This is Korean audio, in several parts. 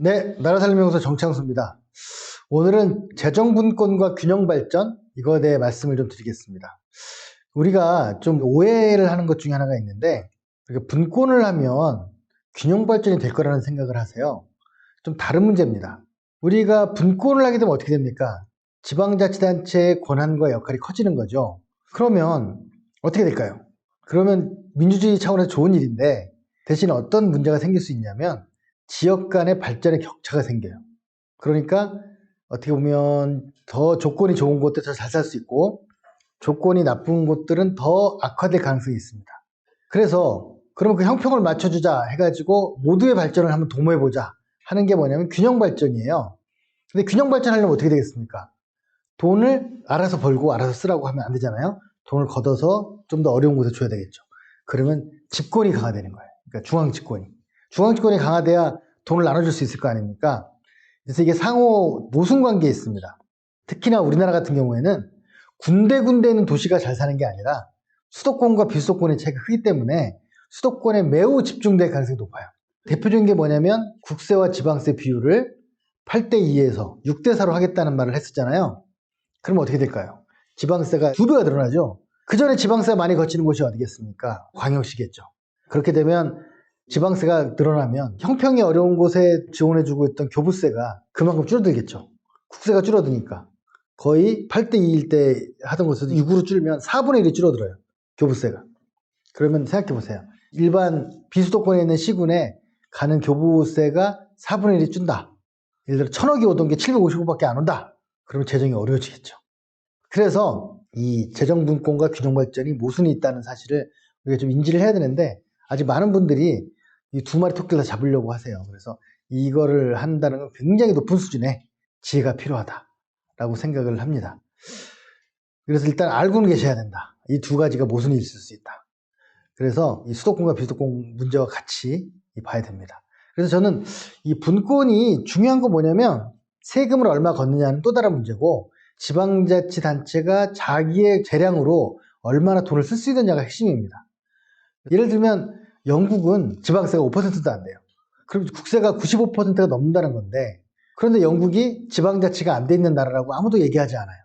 네, 나라살림연구소 정창수입니다. 오늘은 재정분권과 균형발전 이거에 대해 말씀을 좀 드리겠습니다. 우리가 좀 오해를 하는 것 중에 하나가 있는데 분권을 하면 균형발전이 될 거라는 생각을 하세요. 좀 다른 문제입니다. 우리가 분권을 하게 되면 어떻게 됩니까? 지방자치단체의 권한과 역할이 커지는 거죠. 그러면 어떻게 될까요? 그러면 민주주의 차원에서 좋은 일인데 대신 어떤 문제가 생길 수 있냐면 지역 간의 발전의 격차가 생겨요. 그러니까 어떻게 보면 더 조건이 좋은 곳들 더잘살 수 있고 조건이 나쁜 곳들은 더 악화될 가능성이 있습니다. 그래서 그러면 그 형평을 맞춰주자 해가지고 모두의 발전을 한번 도모해보자 하는 게 뭐냐면 균형 발전이에요. 근데 균형 발전하려면 어떻게 되겠습니까? 돈을 알아서 벌고 알아서 쓰라고 하면 안 되잖아요. 돈을 걷어서 좀 더 어려운 곳에 줘야 되겠죠. 그러면 집권이 강화되는 거예요. 그러니까 중앙 집권이. 중앙 집권이 강화돼야 돈을 나눠줄 수 있을 거 아닙니까? 그래서 이게 상호 모순 관계에 있습니다. 특히나 우리나라 같은 경우에는 군데군데 있는 도시가 잘 사는 게 아니라 수도권과 비수도권의 차이가 크기 때문에 수도권에 매우 집중될 가능성이 높아요. 대표적인 게 뭐냐면 국세와 지방세 비율을 8대 2에서 6대 4로 하겠다는 말을 했었잖아요. 그럼 어떻게 될까요? 지방세가 두 배가 늘어나죠. 그 전에 지방세가 많이 거치는 곳이 어디겠습니까? 광역시겠죠. 그렇게 되면 지방세가 늘어나면 형평이 어려운 곳에 지원해주고 있던 교부세가 그만큼 줄어들겠죠. 국세가 줄어드니까. 거의 8대 2일 때 하던 것에서 6으로 줄면 4분의 1이 줄어들어요. 교부세가. 그러면 생각해 보세요. 일반 비수도권에 있는 시군에 가는 교부세가 4분의 1이 준다. 예를 들어 천억이 오던 게 755밖에 안 온다. 그러면 재정이 어려워지겠죠. 그래서 이 재정 분권과 균형 발전이 모순이 있다는 사실을 우리가 좀 인지를 해야 되는데 아직 많은 분들이 이 두 마리 토끼를 다 잡으려고 하세요. 그래서 이거를 한다는 건 굉장히 높은 수준의 지혜가 필요하다라고 생각을 합니다. 그래서 일단 알고는 계셔야 된다. 이 두 가지가 모순이 있을 수 있다. 그래서 이 수도권과 비수도권 문제와 같이 봐야 됩니다. 그래서 저는 이 분권이 중요한 건 뭐냐면 세금을 얼마 걷느냐는 또 다른 문제고 지방자치단체가 자기의 재량으로 얼마나 돈을 쓸 수 있느냐가 핵심입니다. 예를 들면 영국은 지방세가 5%도 안 돼요. 그럼 국세가 95%가 넘는다는 건데 그런데 영국이 지방자치가 안 돼 있는 나라라고 아무도 얘기하지 않아요.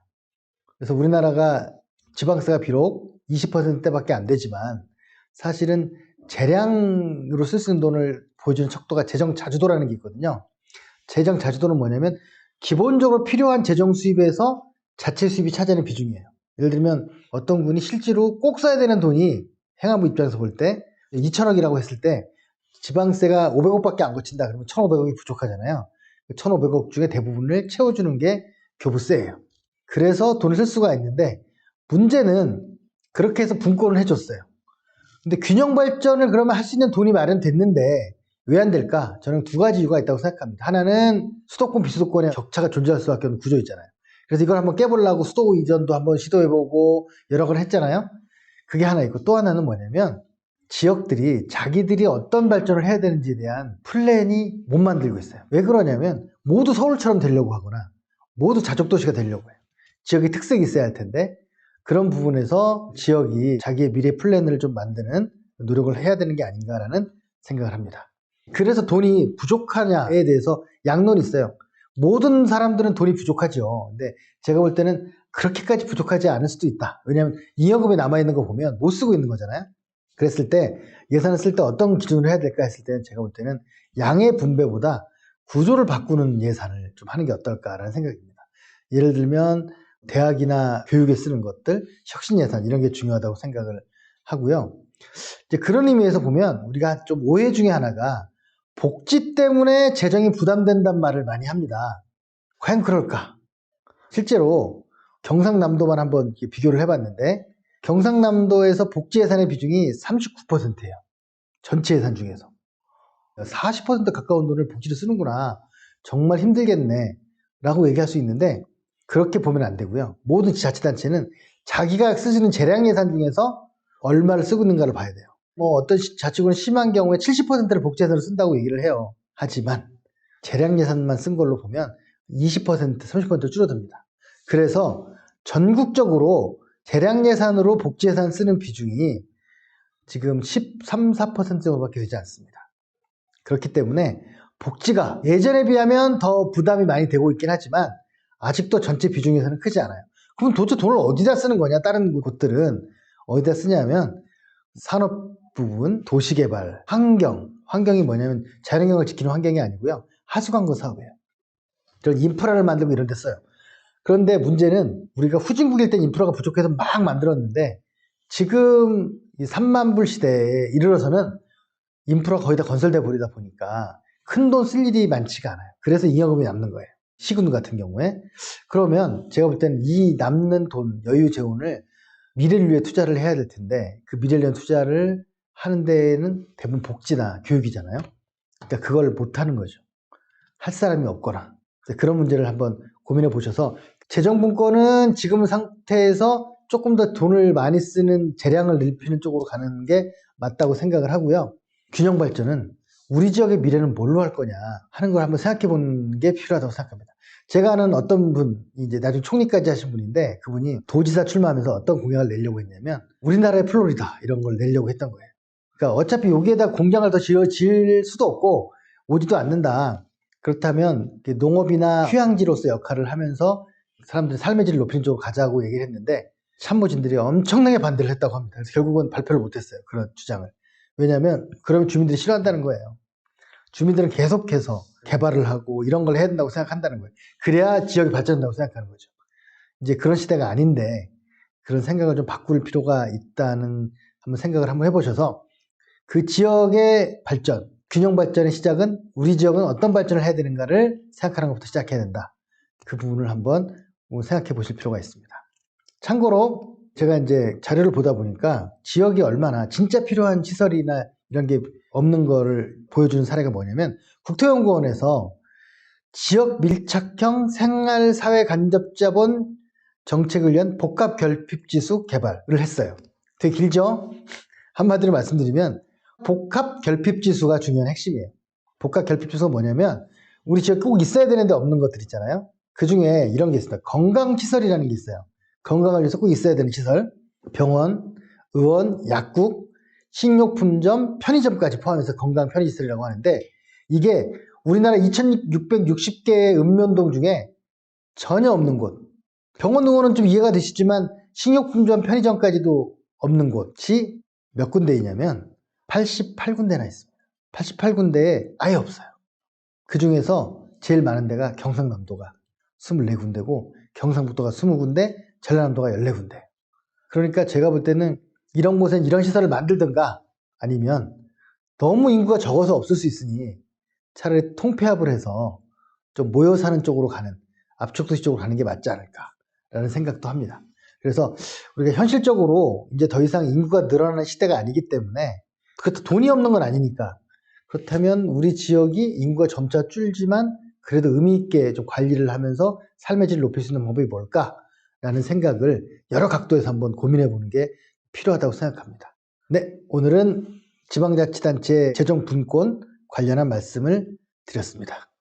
그래서 우리나라가 지방세가 비록 20%대밖에 안 되지만 사실은 재량으로 쓸 수 있는 돈을 보여주는 척도가 재정 자주도라는 게 있거든요. 재정 자주도는 뭐냐면 기본적으로 필요한 재정 수입에서 자체 수입이 차지하는 비중이에요. 예를 들면 어떤 분이 실제로 꼭 써야 되는 돈이 행안부 입장에서 볼 때 2천억이라고 했을 때 지방세가 500억밖에 안 거친다 그러면 1,500억이 부족하잖아요. 1,500억 중에 대부분을 채워주는 게 교부세예요. 그래서 돈을 쓸 수가 있는데 문제는 그렇게 해서 분권을 해줬어요. 근데 균형 발전을 그러면 할 수 있는 돈이 마련됐는데 왜 안 될까? 저는 두 가지 이유가 있다고 생각합니다. 하나는 수도권 비수도권의 격차가 존재할 수밖에 없는 구조 있잖아요. 그래서 이걸 한번 깨보려고 수도 이전도 한번 시도해보고 여러 걸 했잖아요. 그게 하나 있고 또 하나는 뭐냐면 지역들이 자기들이 어떤 발전을 해야 되는지에 대한 플랜이 못 만들고 있어요. 왜 그러냐면 모두 서울처럼 되려고 하거나 모두 자족도시가 되려고 해요. 지역의 특색이 있어야 할 텐데 그런 부분에서 지역이 자기의 미래 플랜을 좀 만드는 노력을 해야 되는 게 아닌가라는 생각을 합니다. 그래서 돈이 부족하냐에 대해서 양론이 있어요. 모든 사람들은 돈이 부족하죠. 근데 제가 볼 때는 그렇게까지 부족하지 않을 수도 있다. 왜냐하면 잉여금이 남아있는 거 보면 못 쓰고 있는 거잖아요. 그랬을 때 예산을 쓸 때 어떤 기준으로 해야 될까 했을 때는 제가 볼 때는 양의 분배보다 구조를 바꾸는 예산을 좀 하는 게 어떨까라는 생각입니다. 예를 들면 대학이나 교육에 쓰는 것들, 혁신 예산 이런 게 중요하다고 생각을 하고요. 이제 그런 의미에서 보면 우리가 좀 오해 중에 하나가 복지 때문에 재정이 부담된단 말을 많이 합니다. 과연 그럴까? 실제로 경상남도만 한번 비교를 해봤는데 경상남도에서 복지 예산의 비중이 39%예요. 전체 예산 중에서. 40% 가까운 돈을 복지로 쓰는구나. 정말 힘들겠네. 라고 얘기할 수 있는데 그렇게 보면 안 되고요. 모든 지자체단체는 자기가 쓰시는 재량 예산 중에서 얼마를 쓰고 있는가를 봐야 돼요. 뭐 어떤 자치구는 심한 경우에 70%를 복지 예산으로 쓴다고 얘기를 해요. 하지만 재량 예산만 쓴 걸로 보면 20% 30% 줄어듭니다. 그래서 전국적으로 재량 예산으로 복지 예산 쓰는 비중이 지금 13, 4% 정도밖에 되지 않습니다. 그렇기 때문에 복지가 예전에 비하면 더 부담이 많이 되고 있긴 하지만 아직도 전체 비중에서는 크지 않아요. 그럼 도대체 돈을 어디다 쓰는 거냐? 다른 곳들은 어디다 쓰냐면 산업 부분, 도시개발, 환경. 환경이 뭐냐면 자연환경을 지키는 환경이 아니고요. 하수광거 사업이에요. 그런 인프라를 만들고 이런 데 써요. 그런데 문제는 우리가 후진국일 땐 인프라가 부족해서 막 만들었는데 지금 이 3만 불 시대에 이르러서는 인프라가 거의 다 건설돼 버리다 보니까 큰 돈 쓸 일이 많지가 않아요. 그래서 잉여금이 남는 거예요. 시군 같은 경우에. 그러면 제가 볼 때는 이 남는 돈, 여유 재원을 미래를 위해 투자를 해야 될 텐데 그 미래를 위한 투자를 하는 데는 대부분 복지나 교육이잖아요. 그러니까 그걸 못 하는 거죠. 할 사람이 없거나. 그런 문제를 한번 고민해 보셔서 재정분권은 지금 상태에서 조금 더 돈을 많이 쓰는 재량을 넓히는 쪽으로 가는 게 맞다고 생각을 하고요. 균형 발전은 우리 지역의 미래는 뭘로 할 거냐 하는 걸 한번 생각해 보는 게 필요하다고 생각합니다. 제가 아는 어떤 분, 이제 나중에 총리까지 하신 분인데 그분이 도지사 출마하면서 어떤 공약을 내려고 했냐면 우리나라의 플로리다 이런 걸 내려고 했던 거예요. 그러니까 어차피 여기에다 공장을 더 지어 질 수도 없고 오지도 않는다. 그렇다면 농업이나 휴양지로서 역할을 하면서 사람들의 삶의 질을 높이는 쪽으로 가자고 얘기를 했는데 참모진들이 엄청나게 반대를 했다고 합니다. 그래서 결국은 발표를 못했어요. 그런 주장을. 왜냐하면 그러면 주민들이 싫어한다는 거예요. 주민들은 계속해서 개발을 하고 이런 걸 해야 된다고 생각한다는 거예요. 그래야 지역이 발전된다고 생각하는 거죠. 이제 그런 시대가 아닌데 그런 생각을 좀 바꿀 필요가 있다는 한번 생각을 한번 해보셔서 그 지역의 발전, 균형 발전의 시작은 우리 지역은 어떤 발전을 해야 되는가를 생각하는 것부터 시작해야 된다. 그 부분을 한번 생각해 보실 필요가 있습니다. 참고로 제가 이제 자료를 보다 보니까 지역이 얼마나 진짜 필요한 시설이나 이런 게 없는 거를 보여주는 사례가 뭐냐면 국토연구원에서 지역 밀착형 생활사회 간접자본 정책을 위한 복합 결핍 지수 개발을 했어요. 되게 길죠? 한마디로 말씀드리면 복합 결핍 지수가 중요한 핵심이에요. 복합 결핍 지수가 뭐냐면 우리 지역 꼭 있어야 되는데 없는 것들 있잖아요. 그 중에 이런 게 있습니다. 건강시설이라는 게 있어요. 건강을 위해서 꼭 있어야 되는 시설. 병원, 의원, 약국, 식료품점, 편의점까지 포함해서 건강 편의시설이라고 하는데 이게 우리나라 2660개의 읍면동 중에 전혀 없는 곳. 병원 의원은 좀 이해가 되시지만 식료품점, 편의점까지도 없는 곳이 몇 군데이냐면 88군데나 있습니다. 88군데에 아예 없어요. 그 중에서 제일 많은 데가 경상남도가 24군데고 경상북도가 20군데, 전라남도가 14군데. 그러니까 제가 볼 때는 이런 곳엔 이런 시설을 만들든가 아니면 너무 인구가 적어서 없을 수 있으니 차라리 통폐합을 해서 좀 모여 사는 쪽으로 가는 압축도시 쪽으로 가는 게 맞지 않을까라는 생각도 합니다. 그래서 우리가 현실적으로 이제 더 이상 인구가 늘어나는 시대가 아니기 때문에 그것도 돈이 없는 건 아니니까 그렇다면 우리 지역이 인구가 점차 줄지만 그래도 의미 있게 좀 관리를 하면서 삶의 질을 높일 수 있는 방법이 뭘까라는 생각을 여러 각도에서 한번 고민해 보는 게 필요하다고 생각합니다. 네, 오늘은 지방자치단체 재정 분권 관련한 말씀을 드렸습니다.